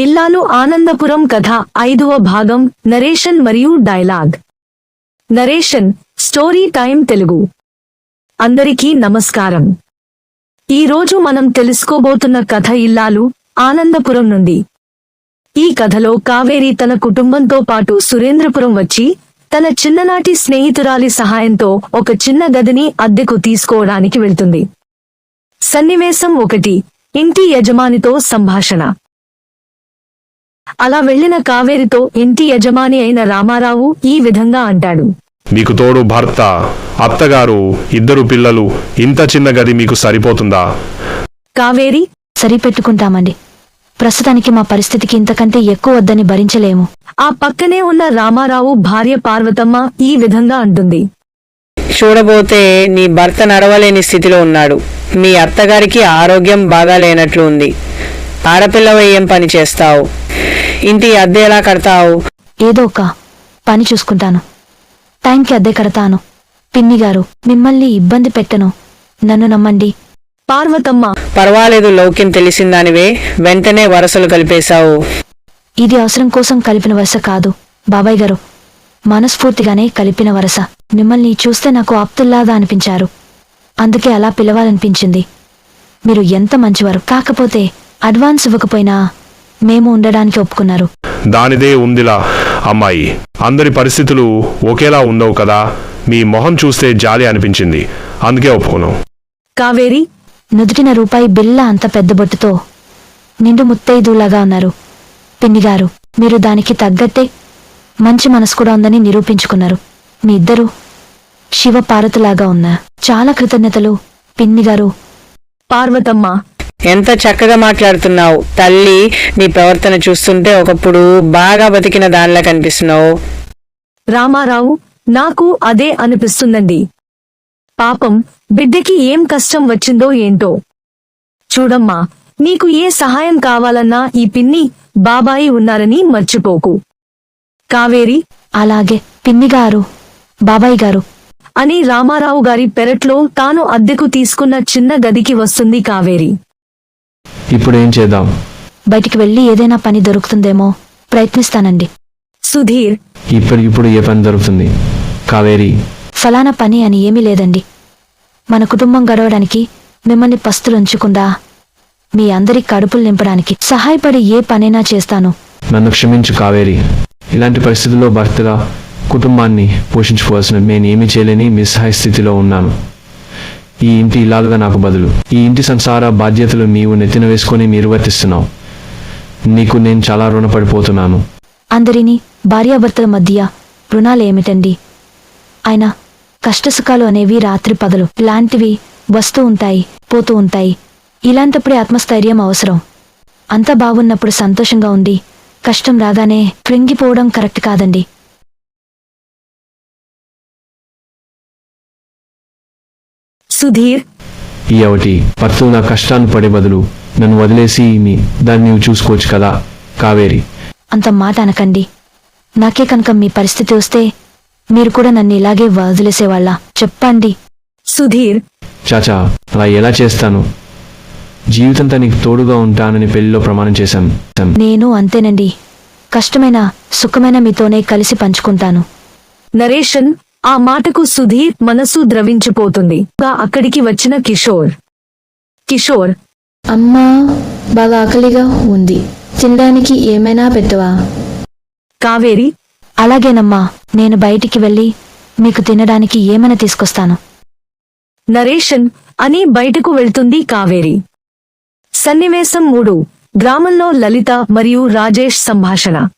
ఇల్లాలు ఆనందపురం కథ ఐదవ భాగం నరేషన్ మరియు dialogue. Narration story time Telugu. అందరికీ నమస్కారం. ఈ రోజు మనం తెలుసుకోబోతున్న కథ ఇల్లాలు ఆనందపురం నుండి. ఈ కథలో కావేరి తన కుటుంబంతో పాటు సురేంద్రపురం వచ్చి తన చిన్ననాటి స్నేహితురాలి సహాయంతో ఒక చిన్న గదిని అద్దెకు తీసుకోవడానికి వెళ్తుంది. సన్నివేశం ఒకటి ఇంటి యజమానితో సంభాషణ. అలా వెళ్ళిన కావేరితో ఇంటి యజమాని అయిన రామారావు ఈ విధంగా అంటాడు. మీకు తోడు భర్త అత్తగారు ఇద్దరు పిల్లలు ఇంత చిన్న గది మీకు సరిపోతుందా? కావేరి సరిపెట్టుకుంటామండి. ప్రస్తుతానికి మా పరిస్థితికి ఇంతకంటే ఎక్కువ వద్దని భరించలేము. ఆ పక్కనే ఉన్న రామారావు భార్య పార్వతమ్మ ఈ విధంగా అంటుంది. చూడబోతే నీ భర్త నడవలేని స్థితిలో ఉన్నాడు. మీ అత్తగారికి ఆరోగ్యం బాగా లేనట్లు ఉంది. ఆడపిల్లవ ఏం పని చేస్తావు? ఇంటి అద్దె ఎలా కడతావు? ఏదో ఒక పని చూసుకుంటాను. టైంకి అద్దె కడతాను. పిన్ని గారు మిమ్మల్ని ఇబ్బంది పెట్టను. నన్ను నమ్మండి. పార్వతమ్మ. పర్వాలేదు లౌక్యం తెలిసిందానివే. వెంటనే వరసలు కలిపేశావు. ఇది అవసరం కోసం కలిపిన వరస కాదు. బాబాయ్ గారు మనస్ఫూర్తిగానే కలిపిన వరస. మిమ్మల్ని చూస్తే నాకు ఆప్తుల్లాగా అనిపించారు. అందుకే అలా పిలవాలనిపించింది. మీరు ఎంత మంచివారు. కాకపోతే అడ్వాన్స్ ఇవ్వకపోయినా మేము ఉండడానికి ఒప్పుకున్నారు. దానిదే ఉందిలా అమ్మాయి. అందరి పరిస్థితులు ఒకేలా ఉండవు కదా. మీ మొహం చూస్తే జాలి అనిపించింది. అందుకే ఒప్పుకున్నాం. కావేరి నుదుటిన రూపాయి బిల్ల అంత పెద్ద బొట్టుతో నిండు ముత్తైదులాగా ఉన్నారు. పిన్నిగారు మీరు దానికి తగ్గట్టే మంచి మనసు కూడా ఉందని నిరూపించుకున్నారు. మీ ఇద్దరు శివ పార్వతిలాగా ఉన్నా చాలా కృతజ్ఞతలు పిన్నిగారు. పార్వతమ్మ ఎంత చక్కగా మాట్లాడుతున్నావు. తల్లి నీ ప్రవర్తన చూస్తుంటే ఒకప్పుడు బాగా బతికిన దానిలా కనిపిస్తున్నావు. రామారావు నాకు అదే అనిపిస్తుందండి. పాపం బిడ్డకి ఏం కష్టం వచ్చిందో ఏంటో. చూడమ్మా నీకు ఏ సహాయం కావాలన్నా ఈ పిన్ని బాబాయి ఉన్నారని మర్చిపోకు. కావేరి అలాగే పిన్నిగారు బాబాయి గారు అని రామారావు గారి పెరట్లో తాను అద్దెకు తీసుకున్న చిన్న గదికి వస్తుంది కావేరి. ఇప్పుడు ఏం చేద్దాం? బయటికి వెళ్ళి ఏదైనా పని దొరుకుతుందేమో ప్రయత్నిస్తానండి. సుధీర్. ఇప్పుడు ఇప్పుడు ఏ పని దొరుకుతుంది? కావేరి. ఫలానా పని అని ఏమీ లేదండి. మన కుటుంబం గడవడానికి మిమ్మల్ని పస్తులుంచకుండా మీ అందరి కడుపులు నింపడానికి సహాయపడి ఏ పనైనా చేస్తాను. నన్ను క్షమించు కావేరి. ఇలాంటి పరిస్థితుల్లో భర్తగా కుటుంబాన్ని పోషించుకోవాల్సిన నేను ఏమీ చేయలేని నిస్సహాయ స్థితిలో ఉన్నాను. ఈ ఇంటి ఇలాలుగా నాకు బదులు. ఈ ఇంటి సంసార బాధ్యతలు నీవు నెత్తిన వేసుకొని నిర్వర్తిస్తున్నావు నీకు నేను చాలా రుణపడిపోతున్నాను. అందరినీ భార్యాభర్తల మధ్య రుణాలేమిటండి? ఆయన కష్టసుఖాలు అనేవి రాత్రి పగలు. ఇలాంటివి వస్తూ ఉంటాయి పోతూ ఉంటాయి. ఇలాంటప్పుడే ఆత్మస్థైర్యం అవసరం. అంతా బాగున్నప్పుడు సంతోషంగా ఉండి కష్టం రాగానే కృంగిపోవడం కరెక్ట్ కాదండి. సుధీర్. ఈ ఒకటి భర్తలు నా కష్టాన్ని పడే బదులు నన్ను వదిలేసి నీ దాన్ని నీవు చూసుకోవచ్చు కదా కావేరి. అంత మాట అనకండి. నాకే కనుక మీ పరిస్థితి వస్తే మీరు కూడా నన్ను ఇలాగే వదిలేసేవాళ్ళ. చెప్పండి. సుధీర్. చాచా అలా ఎలా చేస్తాను? జీవితంతో నీకు తోడుగా ఉంటానని పెళ్ళిలో ప్రమాణం చేశాను నేను అంతేనండి. కష్టమైన సుఖమైన మీతోనే కలిసి పంచుకుంటాను. నరేషన్ ఆ మాటకు సుధీర్ మనసు ద్రవించిపోతుంది. అక్కడికి వచ్చిన కిషోర్. కిషోర్. అమ్మా బాగా ఆకలిగా ఉంది. తినడానికి ఏమైనా పెట్టవా కావేరి. అలాగేనమ్మా నేను బయటికి వెళ్ళి మీకు తినడానికి ఏమైనా తీసుకొస్తాను. నరేషన్ అని బయటకు వెళ్తుంది కావేరి. సన్నివేశం మూడు. గ్రామంలో లలిత మరియు రాజేష్ సంభాషణ.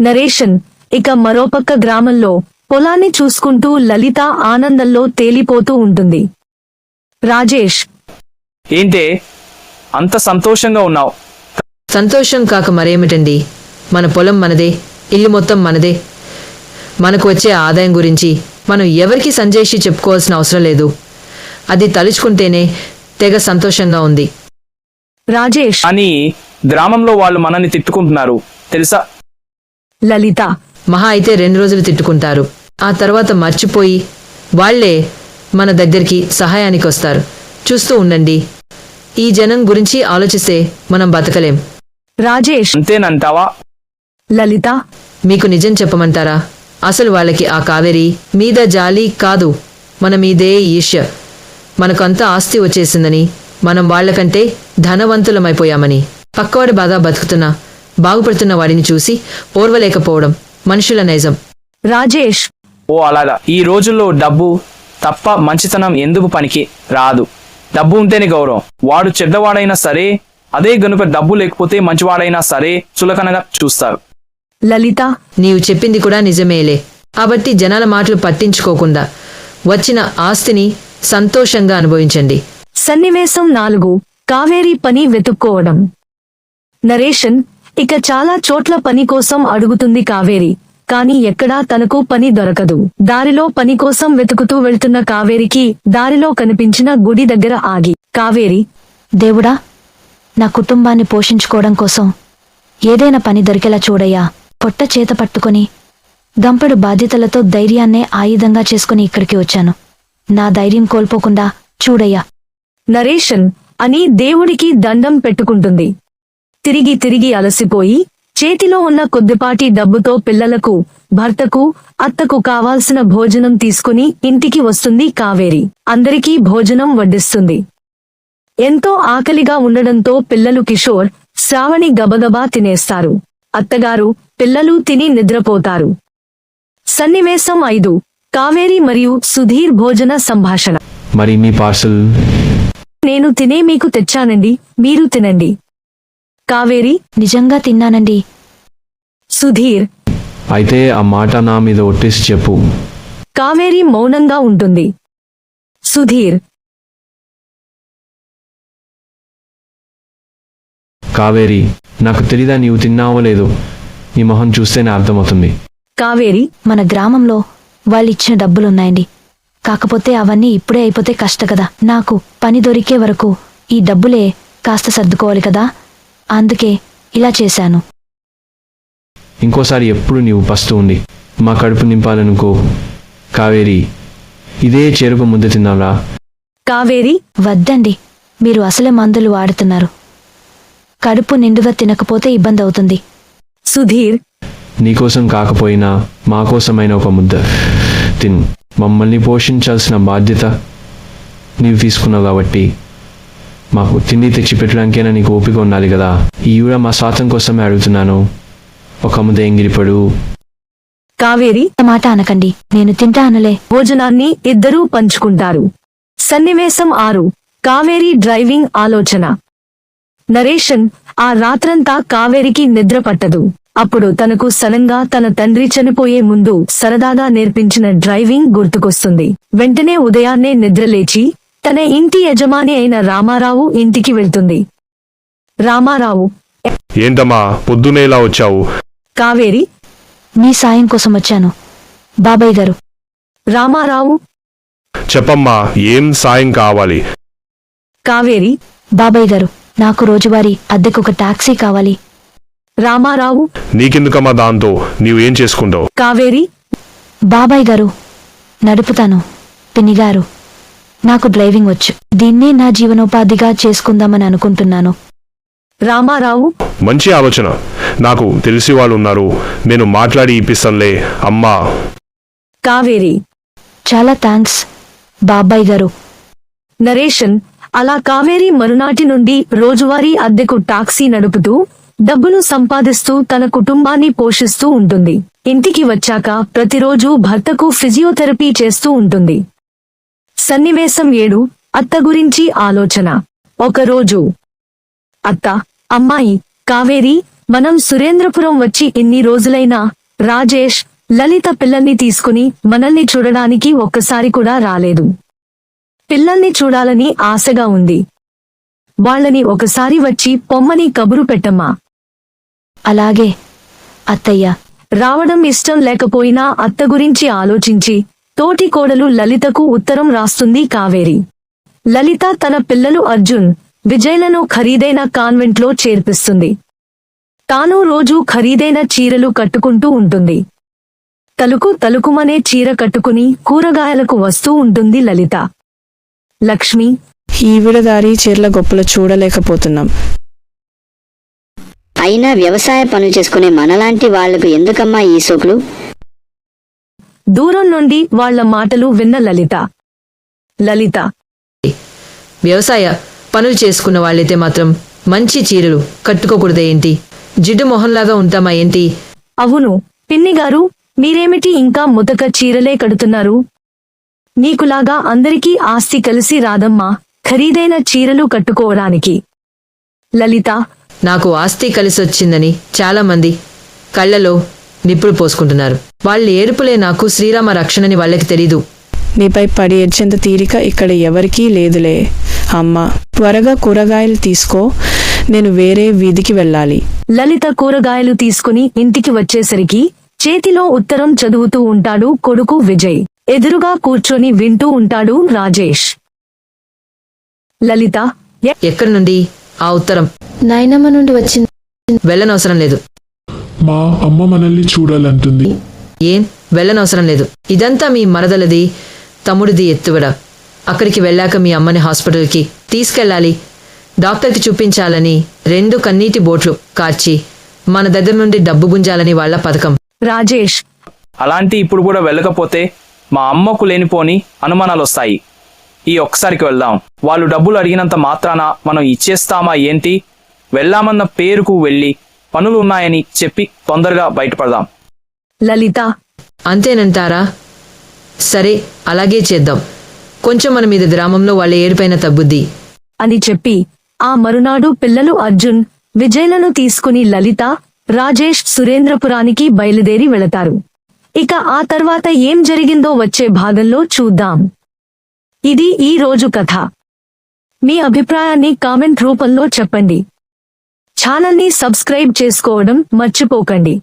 నరేషన్ ఇక మరోపక్క గ్రామంలో పొలాన్ని చూసుకుంటూ లలిత ఆనందంలో తేలిపోతూ ఉంటుంది. రాజేష్. ఏంటే? అంత సంతోషంగా ఉన్నావు. సంతోషం కాక మరేమిటండి? మన పొలం మనదే ఇల్లు మొత్తం మనదే. మనకు వచ్చే ఆదాయం గురించి మనం ఎవరికి సంజయ్షి చెప్పుకోవాల్సిన అవసరం లేదు. అది తలుచుకుంటేనే తెగ సంతోషంగా ఉంది. రాజేష్. అని గ్రామంలో వాళ్ళు మనల్ని తిట్టుకుంటున్నారు తెలుసా? లలిత. మహా అయితే రెండు రోజులు తిట్టుకుంటారు. ఆ తర్వాత మర్చిపోయి వాళ్ళే మన దగ్గరికి సహాయానికి వస్తారు చూస్తూ ఉండండి. ఈ జనం గురించి ఆలోచిస్తే మనం బతకలేం. రాజేష్. అంతేనంటావా? లలిత. మీకు నిజం చెప్పమంటారా? అసలు వాళ్ళకి ఆ కావేరి మీద జాలి కాదు. మన మీదే ఈర్ష్య. మనకంతా ఆస్తి వచ్చేసిందని మనం వాళ్ళకంటే ధనవంతులమైపోయామని. పక్కవాడు బాగా బతుకుతున్నా బాగుపడుతున్న వాడిని చూసి ఓర్వలేకపోవడం. మనుషుల నైజం. రాజేష్. ఓ అలాగా. ఈ రోజుల్లో డబ్బు తప్ప మంచితనం ఎందుకు పనికి రాదు? డబ్బు ఉంటేనే గౌరవం. వాడు చెడ్డవాడైనా సరే అదే గనుక డబ్బు లేకపోతే మంచివాడైనా సరే చులకనగా చూస్తారు. లలిత. నీవు చెప్పింది కూడా నిజమేలే. కాబట్టి జనాల మాటలు పట్టించుకోకుండా వచ్చిన ఆస్తిని సంతోషంగా అనుభవించండి. సన్నివేశం నాలుగు. కావేరి పని వెతుక్కోవడం. నరేషన్ ఇక చాలా చోట్ల పని కోసం అడుగుతుంది కావేరి. కాని ఎక్కడా తనకు పని దొరకదు. దారిలో పని కోసం వెతుకుతూ వెళ్తున్న కావేరికి దారిలో కనిపించిన గుడి దగ్గర ఆగి. కావేరి దేవుడా నా కుటుంబాన్ని పోషించుకోవడం కోసం ఏదైనా పని దొరికేలా చూడయ్యా. పొట్ట చేత పట్టుకొని గంపెడు బాధ్యతలతో ధైర్యాన్నే ఆయుధంగా చేసుకుని ఇక్కడికి వచ్చాను. నా ధైర్యం కోల్పోకుండా చూడయ్యా. నరేషన్ అని దేవుడికి దండం పెట్టుకుంటుంది. తిరిగి తిరిగి అలసిపోయి చేతిలో ఉన్న కొద్దిపాటి డబ్బుతో పిల్లలకు భర్తకు అత్తకు కావాల్సిన భోజనం తీసుకుని ఇంటికి వస్తుంది కావేరి. అందరికీ భోజనం వడ్డిస్తుంది. ఎంతో ఆకలిగా ఉండడంతో పిల్లలు కిషోర్ శ్రావణి గబగబా తినేస్తారు. అత్తగారు పిల్లలు తిని నిద్రపోతారు. సన్నివేశం ఐదు కావేరి మరియు సుధీర్ భోజన సంభాషణ. మరి మీ పార్సల్? నేను తినే మీకు తెచ్చానండి మీరు తినండి. కావేరి నిజంగా తిన్నానండి. సుధీర్. అయితే ఆ మాట నా మీద ఒట్టేసి చెప్పు. కావేరి మౌనంగా ఉంటుంది. సుధీర్. కావేరి నాకు తెలీదా నీవు తిన్నావో లేదో? నీ మొహం చూస్తేనే అర్థమవుతుంది. కావేరి మన గ్రామంలో వాళ్ళిచ్చిన డబ్బులున్నాయండి. కాకపోతే అవన్నీ ఇప్పుడే అయిపోతే కష్ట కదా. నాకు పని దొరికే వరకు ఈ డబ్బులే కాస్త సర్దుకోవాలి కదా? అందుకే ఇలా చేశాను. ఇంకోసారి ఎప్పుడు నీవు పస్తు ఉండి మా కడుపు నింపాలనుకో కావేరి ఇదే చెరుకు ముద్ద తిన్నారా కావేరి? వద్దండి మీరు అసలే మందులు వాడుతున్నారు. కడుపు నిండుగా తినకపోతే ఇబ్బంది అవుతుంది సుధీర్. నీకోసం కాకపోయినా మా కోసమైన ఒక ముద్ద. తిను. మమ్మల్ని పోషించాల్సిన బాధ్యత నీవు తీసుకున్నావు కాబట్టి మాకు తిండి తెచ్చిపెట్టడానికైనా నీకు ఓపిక ఉండాలి కదా. ఈ కూడా మా స్వాతం కోసమే అడుగుతున్నాను. ఒక ముద్ద ఎంగిరిపడు కావేరి ఆ మాట అనకండి. నేను తింటా అనలే. భోజనాన్ని ఇద్దరూ పంచుకుంటారు. సన్నివేశం ఆరు. కావేరి డ్రైవింగ్ ఆలోచన. నరేషన్ ఆ రాత్రంతా కావేరికి నిద్ర పట్టదు. అప్పుడు తనకు సనంగా తన తండ్రి చనిపోయే ముందు సరదాగా నేర్పించిన డ్రైవింగ్ గుర్తుకొస్తుంది. వెంటనే ఉదయాన్నే నిద్రలేచి తన ఇంటి యజమాని అయిన రామారావు ఇంటికి వెళ్తుంది. రామారావు ఏంటమ్మా పొద్దునే ఇలా వచ్చావు? కావేరి మీ సాయం కోసం వచ్చాను. బాబాయ్ గారు. రామారావు చెప్పమ్మా ఏం సాయం కావాలి? కావేరి బాబాయ్ గారు నాకు రోజువారీ అద్దెకు ఒక టాక్సీ కావాలి. రామారావు నీకెందుకమ్మా దాంతో? నీవు ఏం చేసుకుంటావు? కావేరి బాబాయ్ గారు నడుపుతాను. పిన్నిగారు నాకు డ్రైవింగ్ వచ్చు. దీన్నే నా జీవనోపాధిగా చేసుకుందామని అనుకుంటున్నాను. రామారావు? మంచి ఆలోచన. నాకు తెలిసి వాళ్ళు ఉన్నారు నేను మాట్లాడి ఇప్పిస్తానులే అమ్మా. కావేరి. చాలా థ్యాంక్స్ బాబాయ్ గారు. నరేషన్ అలా కావేరి మరునాటి నుండి రోజువారీ అద్దెకు టాక్సీ నడుపుతూ డబ్బును సంపాదిస్తూ తన కుటుంబాన్ని పోషిస్తూ ఉంటుంది. ఇంటికి వచ్చాక ప్రతిరోజు భర్తకు ఫిజియోథెరపీ చేస్తూ ఉంటుంది. సన్నివేశం ఏడు అత్త గురించి ఆలోచన. ఒకరోజు అత్త అమ్మాయి కావేరి మనం సురేంద్రపురం వచ్చి ఇన్ని రోజులైనా రాజేష్ లలిత పిల్లల్ని తీసుకుని మనల్ని చూడడానికి ఒక్కసారి కూడా రాలేదు. పిల్లల్ని చూడాలని ఆశగా ఉంది. వాళ్ళని ఒకసారి వచ్చి పొమ్మని కబురు పెట్టమ్మా. అలాగే అత్తయ్య రావడం ఇష్టం లేకపోయినా అత్త గురించి ఆలోచించి తోటి కోడలు లలితకు ఉత్తరం రాస్తుంది కావేరి. లలిత తన పిల్లలు అర్జున్ విజయ్లను ఖరీదైన కాన్వెంట్లో చేర్పిస్తుంది. తాను రోజూ ఖరీదైన చీరలు కట్టుకుంటూ ఉంటుంది. తలుకు తలుకుమనే చీర కట్టుకుని కూరగాయలకు వస్తూ ఉంటుంది లలిత. లక్ష్మి ఈవిడ దారి చీరల గొప్పలు చూడలేకపోతున్నాం. అయినా వ్యవసాయ పనులు చేసుకునే మనలాంటి వాళ్ళకు ఎందుకమ్మా ఈ సోకులు? దూరం నుండి వాళ్ళ మాటలు విన్న లలిత. లలిత. వ్యవసాయ పనులు చేసుకున్న వాళ్ళైతే మాత్రం మంచి చీరలు కట్టుకోకూడదే ఏంటి? జిడ్డు మొహంలాగా ఉంటామా ఏంటి? అవును. పిన్ని గారు మీరేమిటి ఇంకా ముతక చీరలే కడుతున్నారు? నీకులాగా అందరికీ ఆస్తి కలిసి రాదమ్మా. ఖరీదైన చీరలు కట్టుకోవడానికి. లలిత. నాకు ఆస్తి కలిసొచ్చిందని చాలా మంది కళ్ళలో నిప్పులు పోసుకుంటున్నారు. వాళ్ళ ఏడుపులే నాకు శ్రీరామ రక్షణని వాళ్ళకి తెలీదు. నీపై పడి ఏడ్చేంత తీరిక ఇక్కడ ఎవరికీ లేదులే. అమ్మ త్వరగా కూరగాయలు తీసుకో నేను వేరే వీధికి వెళ్ళాలి. లలిత కూరగాయలు తీసుకుని ఇంటికి వచ్చేసరికి చేతిలో ఉత్తరం చదువుతూ ఉంటాడు కొడుకు విజయ్. ఎదురుగా కూర్చొని వింటూ ఉంటాడు రాజేష్. లలిత "ఎ- ఎక్కడి నుండి? ఆ ఉత్తరం. నాయనమ్మ నుండి వచ్చింది. వెళ్ళనవసరం లేదు. మా అమ్మ మనల్ని చూడాలంటుంది. ఏం? వెళ్ళనవసరం లేదు. ఇదంతా మీ మరదలది. తమ్ముడిది ఎత్తువడ. అక్కడికి వెళ్ళాక మీ అమ్మని హాస్పిటల్కి తీసుకెళ్ళాలి. డాక్టర్కి చూపించాలని రెండు కన్నీటి బోట్లు కార్చి మన దగ్గర నుండి డబ్బు గుంజాలని వాళ్ళ పథకం. రాజేష్. అలాంటి ఇప్పుడు కూడా వెళ్ళకపోతే మా అమ్మకు లేనిపోని అనుమానాలు వస్తాయి ఈ ఒక్కసారికి వెళ్దాం. వాళ్ళు డబ్బులు అడిగినంత మాత్రాన మనం ఇచ్చేస్తామా ఏంటి? వెళ్ళామన్న పేరుకు వెళ్ళి పనులు ఉన్నాయని చెప్పి తొందరగా బయటపడదాం. లలిత అంతేనంటారా? సరే అలాగే చేద్దాం. కొంచెం మన మీద గ్రామంలో వాళ్ళ ఏడిపైన తగ్గుద్ది. అని చెప్పి ఆ మరునాడు పిల్లలు అర్జున్ విజయ్లను తీసుకుని లలిత రాజేష్ సురేంద్రపురానికి బయలుదేరి వెళతారు. ఇక ఆ తర్వాత ఏం జరిగిందో వచ్చే భాగంలో చూద్దాం. ఇది ఈ రోజు కథ. మీ అభిప్రాయాన్ని కామెంట్ రూపంలో చెప్పండి. ఛానల్ని సబ్స్క్రైబ్ చేసుకోవడం మర్చిపోకండి.